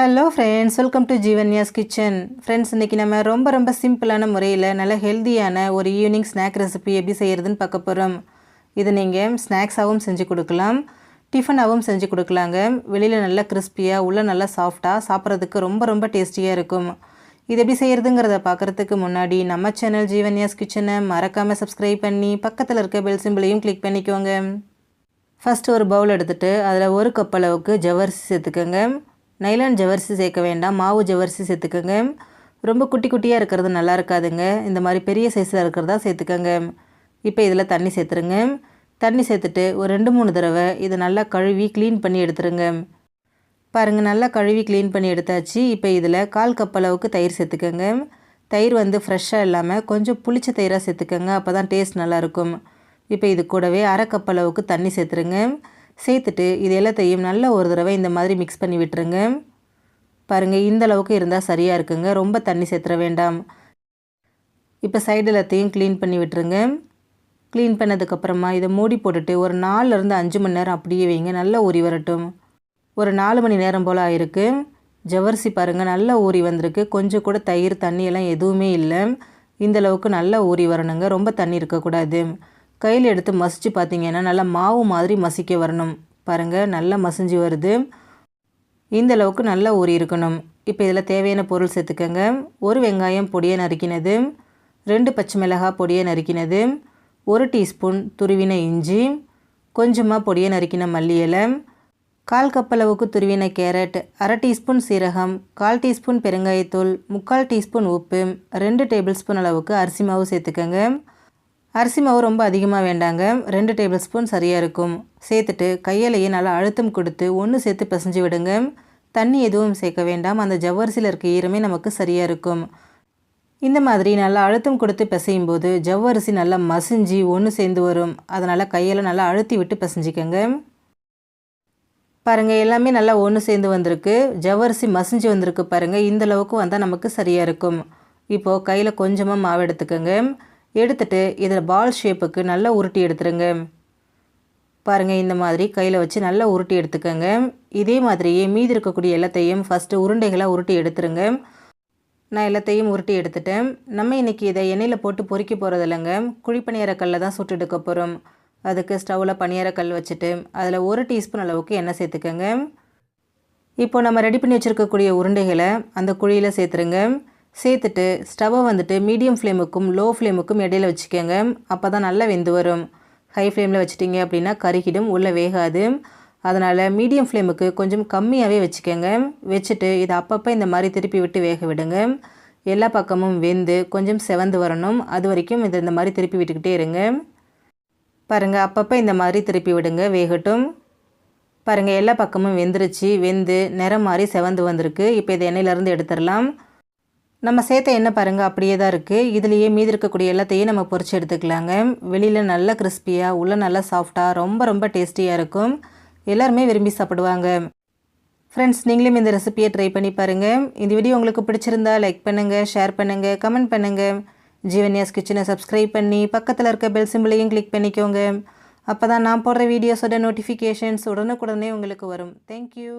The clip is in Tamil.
Hello friends welcome to Jeevanya's kitchen friends இன்றைக்கி நம்ம ரொம்ப ரொம்ப சிம்பிளான முறையில் நல்ல ஹெல்த்தியான ஒரு ஈவினிங் ஸ்நாக் ரெசிபி எப்படி செய்கிறதுன்னு பார்க்க போகிறோம் இது நீங்கள் ஸ்நாக்ஸாகவும் செஞ்சு கொடுக்கலாம். டிஃபனாகவும் செஞ்சு கொடுக்கலாங்க. வெளியில் நல்லா கிறிஸ்பியாக உள்ள நல்லா சாஃப்டாக சாப்பிட்றதுக்கு ரொம்ப ரொம்ப டேஸ்டியாக இருக்கும். இது எப்படி செய்கிறதுங்கிறத பார்க்குறதுக்கு முன்னாடி நம்ம சேனல் ஜீவன்யாஸ் கிச்சனை மறக்காமல் சப்ஸ்கிரைப் பண்ணி பக்கத்தில் இருக்க பெல் சிம்பிளையும் கிளிக் பண்ணிக்கோங்க. ஃபஸ்ட்டு ஒரு பவுல் எடுத்துகிட்டு அதில் ஒரு கப் அளவுக்கு ஜவ்வரிசி சேர்த்துக்கோங்க. நைலான் ஜவரிசி சேர்க்க வேண்டாம் மாவு ஜவரிசி சேர்த்துக்கோங்க. ரொம்ப குட்டி குட்டியாக இருக்கிறது நல்லா இருக்காதுங்க. இந்த மாதிரி பெரிய சைஸில் இருக்கிறதா சேர்த்துக்கோங்க. இப்போ இதில் தண்ணி சேர்த்துருங்க. தண்ணி சேர்த்துட்டு ஒரு ரெண்டு மூணு தடவை இதை நல்லா கழுவி க்ளீன் பண்ணி எடுத்துருங்க. பாருங்கள் நல்லா கழுவி க்ளீன் பண்ணி எடுத்தாச்சு. இப்போ இதில் கால் கப் அளவுக்கு தயிர் சேர்த்துக்கோங்க. தயிர் வந்து ஃப்ரெஷ்ஷாக இல்லாமல் கொஞ்சம் புளிச்ச தயிராக சேர்த்துக்கோங்க. அப்போ தான் டேஸ்ட் நல்லாயிருக்கும் இப்போ இது கூடவே அரை கப் அளவுக்கு தண்ணி சேர்த்துருங்க. சேர்த்துட்டு இது எல்லாத்தையும் நல்ல ஒரு தடவை இந்த மாதிரி மிக்ஸ் பண்ணி விட்டுருங்க. பாருங்கள் இந்த அளவுக்கு இருந்தால் சரியாக இருக்குங்க. ரொம்ப தண்ணி சேர்த்துற வேண்டாம். இப்போ சைடு எல்லாத்தையும் க்ளீன் பண்ணி விட்டுருங்க. க்ளீன் பண்ணதுக்கப்புறமா இதை மூடி போட்டுட்டு ஒரு நாலுலேருந்து அஞ்சு மணி நேரம் அப்படியே வைங்க. நல்லா ஊறி வரட்டும். ஒரு நாலு மணி நேரம் போல் ஆயிருக்கு. ஜவரிசி பாருங்கள் நல்லா ஊறி வந்திருக்கு. கொஞ்சம் கூட தயிர் தண்ணியெல்லாம் எதுவுமே இல்லை. இந்தளவுக்கு நல்லா ஊறி வரணுங்க. ரொம்ப தண்ணி இருக்கக்கூடாது. கையில் எடுத்து மசித்து பார்த்தீங்கன்னா நல்லா மாவு மாதிரி மசிக்க வரணும். பாருங்கள் நல்லா மசிஞ்சு வருது. இந்த அளவுக்கு நல்லா ஊறி இருக்கணும். இப்போ இதில் தேவையான பொருள் சேர்த்துக்கோங்க. ஒரு வெங்காயம் பொடியை நறுக்கினது. ரெண்டு பச்சை மிளகாய் பொடியை நறுக்கினது. ஒரு டீஸ்பூன் துருவின இஞ்சி. கொஞ்சமாக பொடியை நறுக்கின மல்லி இலை. கால் கப் அளவுக்கு துருவின கேரட். அரை டீஸ்பூன் சீரகம். கால் டீஸ்பூன் பெருங்காயத்தூள். முக்கால் டீஸ்பூன் உப்பு. ரெண்டு டேபிள் ஸ்பூன் அளவுக்கு அரிசி மாவு சேர்த்துக்கோங்க. அரிசி மாவு ரொம்ப அதிகமாக வேண்டாங்க. ரெண்டு டேபிள் ஸ்பூன் சரியாக இருக்கும். சேர்த்துட்டு கையிலையே நல்லா அழுத்தம் கொடுத்து ஒன்று சேர்த்து பிசைஞ்சு விடுங்க. தண்ணி எதுவும் சேர்க்க வேண்டாம். அந்த ஜவ்வரிசியில் இருக்க ஈரமே நமக்கு சரியாக இருக்கும். இந்த மாதிரி நல்லா அழுத்தம் கொடுத்து பிசையும் போது ஜவ்வரிசி நல்லா மசிஞ்சு ஒன்று சேர்ந்து வரும். அதனால் கையில் நல்லா அழுத்தி விட்டு பிசைஞ்சிக்கோங்க. பாருங்கள் எல்லாமே நல்லா ஒன்று சேர்ந்து வந்திருக்கு. ஜவ்வரிசி மசிஞ்சு வந்திருக்கு பாருங்கள் இந்தளவுக்கு வந்தால் நமக்கு சரியாக இருக்கும். இப்போது கையில் கொஞ்சமாக மாவு எடுத்துக்கோங்க. எடுத்துட்டு இதில் பால் ஷேப்புக்கு நல்லா உருட்டி எடுத்துருங்க. பாருங்கள் இந்த மாதிரி கையில் வச்சு நல்லா உருட்டி எடுத்துக்கோங்க. இதே மாதிரியே மீதி இருக்கக்கூடிய எல்லாத்தையும் ஃபஸ்ட்டு உருண்டைகளாக உருட்டி எடுத்துருங்க. நான் எல்லாத்தையும் உருட்டி எடுத்துட்டேன். நம்ம இன்றைக்கி இதை எண்ணெயில் போட்டு பொறிக்க போகிறது இல்லைங்க. குழிப்பணியாரக்கல்லில் தான் சுட்டு எடுக்க போகிறோம் அதுக்கு ஸ்டவ்வில் பணியார கல் வச்சுட்டு அதில் ஒரு டீஸ்பூன் அளவுக்கு எண்ணெய் சேர்த்துக்கோங்க. இப்போ நம்ம ரெடி பண்ணி வச்சுருக்கக்கூடிய உருண்டைகளை அந்த குழியில் சேர்த்துருங்க. சேர்த்துட்டு ஸ்டவ்வை வந்துட்டு மீடியம் ஃப்ளேமுக்கும் லோ ஃப்ளேமுக்கும் இடையில வச்சுக்கோங்க. அப்போ தான் நல்லா வெந்து வரும். ஹை ஃப்ளேமில் வச்சுட்டிங்க அப்படின்னா கருகிடும் உள்ளே வேகாது. அதனால் மீடியம் ஃப்ளேமுக்கு கொஞ்சம் கம்மியாகவே வச்சுக்கோங்க. வச்சுட்டு இதை அப்பப்போ இந்த மாதிரி திருப்பி விட்டு வேக விடுங்க. எல்லா பக்கமும் வெந்து கொஞ்சம் செவந்து வரணும். அது வரைக்கும் இதை இந்த மாதிரி திருப்பி விட்டுக்கிட்டே இருங்க. பாருங்கள் அப்பப்போ இந்த மாதிரி திருப்பி விடுங்க வேகட்டும். பாருங்கள் எல்லா பக்கமும் வெந்துருச்சு. வெந்து நிறம் மாதிரி செவந்து வந்திருக்கு. இப்போ இதை எண்ணெயிலேருந்து எடுத்துடலாம். நம்ம சேர்த்த எண்ணெய் பாருங்கள் அப்படியே தான் இருக்குது இதுலேயே மீதி இருக்கக்கூடிய எல்லாத்தையும் நம்ம பொறிச்சு எடுத்துக்கலாங்க. வெளியில் நல்லா கிறிஸ்பியாக உள்ளே நல்லா சாஃப்டாக ரொம்ப ரொம்ப டேஸ்டியாக இருக்கும். எல்லாருமே விரும்பி சாப்பிடுவாங்க. ஃப்ரெண்ட்ஸ் நீங்களும் இந்த ரெசிப்பியை ட்ரை பண்ணி பாருங்கள் இந்த வீடியோ உங்களுக்கு பிடிச்சிருந்தா லைக் பண்ணுங்கள் ஷேர் பண்ணுங்கள் கமெண்ட் பண்ணுங்கள் ஜீவன்யாஸ் கிச்சனை சப்ஸ்கிரைப் பண்ணி பக்கத்தில் இருக்க பெல் சிம்பிளையும் கிளிக் பண்ணிக்கோங்க. அப்போ தான் நான் போடுற வீடியோஸோட நோட்டிஃபிகேஷன்ஸ் உடனுக்குடனே உங்களுக்கு வரும். தேங்க்யூ